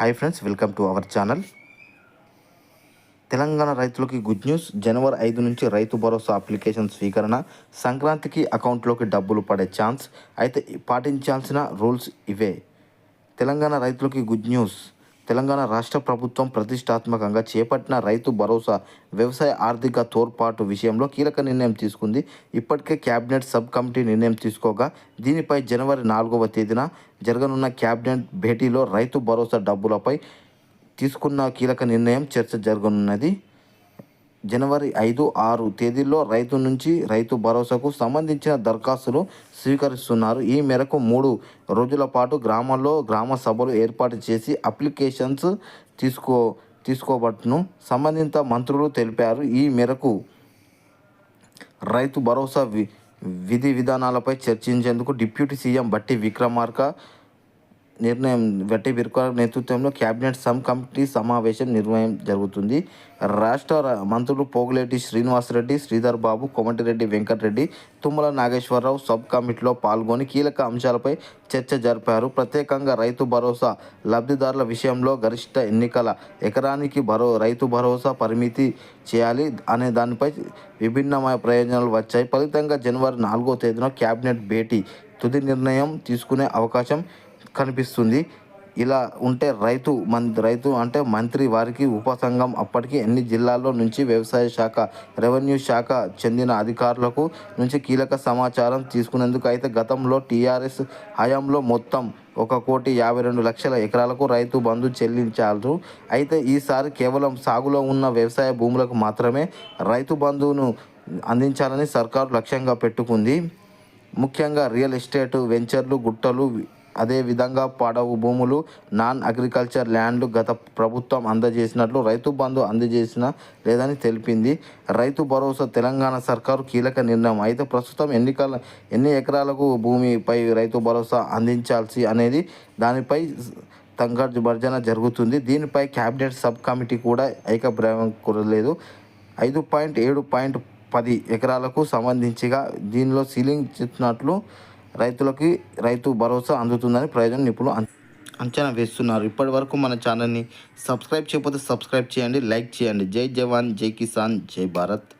Hi friends welcome to our channel Telangana రైతులకి good news జనవరి ఐదు నుంచి రైతు భరోసా అప్లికేషన్ స్వీకరణ. సంక్రాంతికి అకౌంట్లోకి డబ్బులు పడే ఛాన్స్ అయితే పాటించాల్సిన రూల్స్ ఇవే. తెలంగాణ రైతులకి గుడ్ న్యూస్ తెలంగాణ రాష్ట్ర ప్రభుత్వం ప్రతిష్టాత్మకంగా చేపట్టిన రైతు భరోసా వ్యవసాయ ఆర్థిక తోడ్పాటు విషయంలో కీలక నిర్ణయం తీసుకుంది. ఇప్పటికే కేబినెట్ సబ్ కమిటీ నిర్ణయం తీసుకోగా దీనిపై జనవరి నాలుగవ తేదీన జరగనున్న కేబినెట్ భేటీలో రైతు భరోసా డబ్బులపై తీసుకున్న కీలక నిర్ణయం చర్చ జరగనున్నది. జనవరి ఐదు ఆరు తేదీల్లో రైతు నుంచి రైతు భరోసాకు సంబంధించిన దరఖాస్తులు స్వీకరిస్తున్నారు. ఈ మేరకు మూడు రోజుల పాటు గ్రామాల్లో గ్రామ సభలు ఏర్పాటు చేసి అప్లికేషన్స్ తీసుకో తీసుకోబట్టును సంబంధిత మంత్రులు తెలిపారు. ఈ మేరకు రైతు భరోసా వి విధి విధానాలపై చర్చించేందుకు డిప్యూటీ సీఎం బట్టి విక్రమార్క నిర్ణయం బట్టి విక్రమార్క నేతృత్వంలో కేబినెట్ సబ్ కమిటీ సమావేశం నిర్వహణ జరుగుతుంది. రాష్ట్ర మంత్రులు పోగులేటి శ్రీనివాసరెడ్డి శ్రీధర్ బాబు కోమటిరెడ్డి వెంకటరెడ్డి తుమ్మల నాగేశ్వరరావు సబ్ కమిటీలో పాల్గొని కీలక అంశాలపై చర్చ జరిపారు. ప్రత్యేకంగా రైతు భరోసా లబ్ధిదారుల విషయంలో గరిష్ట ఎన్నికల ఎకరానికి భరో రైతు భరోసా పరిమితి చేయాలి అనే దానిపై విభిన్నమైన ప్రయోజనాలు వచ్చాయి. ఫలితంగా జనవరి నాలుగో తేదీన కేబినెట్ భేటీ తుది నిర్ణయం తీసుకునే అవకాశం కనిపిస్తుంది. ఇలా ఉంటే రైతు మన్ రైతు అంటే మంత్రి వారికి ఉపసంఘం అప్పటికి ఎన్ని జిల్లాల్లో నుంచి వ్యవసాయ శాఖ రెవెన్యూ శాఖ చెందిన అధికారులకు నుంచి కీలక సమాచారం తీసుకునేందుకు అయితే గతంలో టీఆర్ఎస్ హయాంలో మొత్తం ఒక కోటి యాభై రెండు లక్షల ఎకరాలకు రైతు బంధు చెల్లించారు. అయితే ఈసారి కేవలం సాగులో ఉన్న వ్యవసాయ భూములకు మాత్రమే రైతు బంధువును అందించాలని సర్కారు లక్ష్యంగా పెట్టుకుంది. ముఖ్యంగా రియల్ ఎస్టేట్ వెంచర్లు గుట్టలు అదే విధంగా పడవు భూములు నాన్ అగ్రికల్చర్ ల్యాండ్లు గత ప్రభుత్వం అందజేసినట్లు రైతు బంధు అందజేసిన లేదని తెలిపింది. రైతు భరోసా తెలంగాణ సర్కారు కీలక నిర్ణయం. అయితే ప్రస్తుతం ఎన్నికల ఎన్ని ఎకరాలకు భూమిపై రైతు భరోసా అందించాల్సి అనేది దానిపై తంగర్జు భర్జన జరుగుతుంది. దీనిపై క్యాబినెట్ సబ్ కమిటీ కూడా ఏకగ్రీవం కురలేదు. ఐదు పాయింట్ ఏడు పాయింట్ పది ఎకరాలకు సంబంధించిగా దీనిలో సీలింగ్ చెప్పినట్లు రైతులకి రైతు భరోసా అందుతుందని ప్రయోజన నిపుణులు అంచనా వేస్తున్నారు. ఇప్పటి వరకు మన ఛానల్ని సబ్స్క్రైబ్ చేయకపోతే సబ్స్క్రైబ్ చేయండి లైక్ చేయండి. జై జవాన్ జై కిసాన్ జై భారత్.